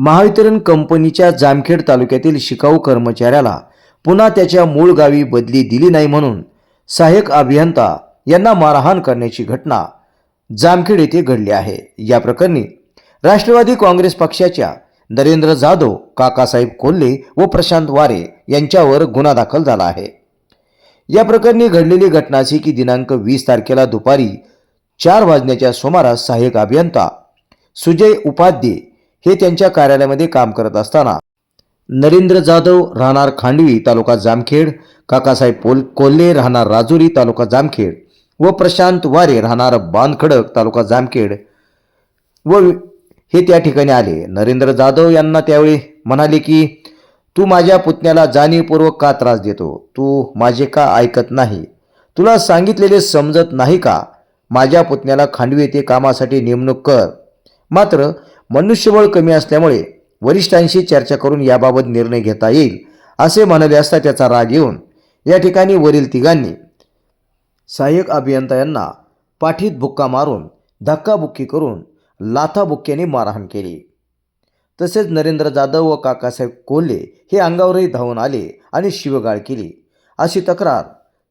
महावितरण कंपनीच्या जामखेड तालुक्यातील शिकाऊ कर्मचाऱ्याला पुन्हा त्याच्या मूळ गावी बदली दिली नाही म्हणून सहाय्यक अभियंता यांना मारहाण करण्याची घटना जामखेड येथे घडली आहे. या प्रकरणी राष्ट्रवादी काँग्रेस पक्षाच्या नरेंद्र जाधव काकासाहेब कोल्हे व प्रशांत वारे यांच्यावर गुन्हा दाखल झाला आहे. या प्रकरणी घडलेली घटना अशी की दिनांक वीस तारखेला दुपारी चार वाजण्याच्या सुमारास सहाय्यक अभियंता सुजय उपाध्ये हे त्यांच्या कार्यालयामध्ये काम करत असताना. नरेंद्र जाधव राहणार खांडवी तालुका जामखेड काकासाहेब पोल कोल्हे राहणार राजुरी तालुका जामखेड व प्रशांत वारे राहणार बांधखडक तालुका जामखेड व हे त्या ठिकाणी आले. नरेंद्र जाधव यांना त्यावेळी म्हणाले की तू माझ्या पुतण्याला जाणीवपूर्वक का त्रास देतो? तू माझे का ऐकत नाही? तुला सांगितलेले समजत नाही का? माझ्या पुतण्याला खांडवी येथे कामासाठी नेमणूक कर. मात्र मनुष्यबळ कमी असल्यामुळे वरिष्ठांशी चर्चा करून याबाबत निर्णय घेता येईल असे म्हणाले असता त्याचा राग येऊन या ठिकाणी वरील तिघांनी सहाय्यक अभियंता यांना पाठीत बुक्का मारून धक्काबुक्की करून लाथाबुक्क्याने मारहाण केली. तसेच नरेंद्र जाधव व काकासाहेब कोल्हे हे अंगावरही धावून आले आणि शिवगाळ केली. अशी तक्रार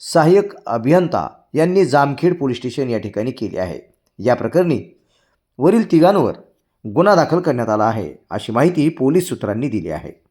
सहाय्यक अभियंता यांनी जामखेड पोलीस स्टेशन या ठिकाणी केली आहे. या प्रकरणी वरील तिघांवर गुन्हा दाखल करण्यात आला आहे अशी माहिती पोलीस सूत्रांनी दिली आहे.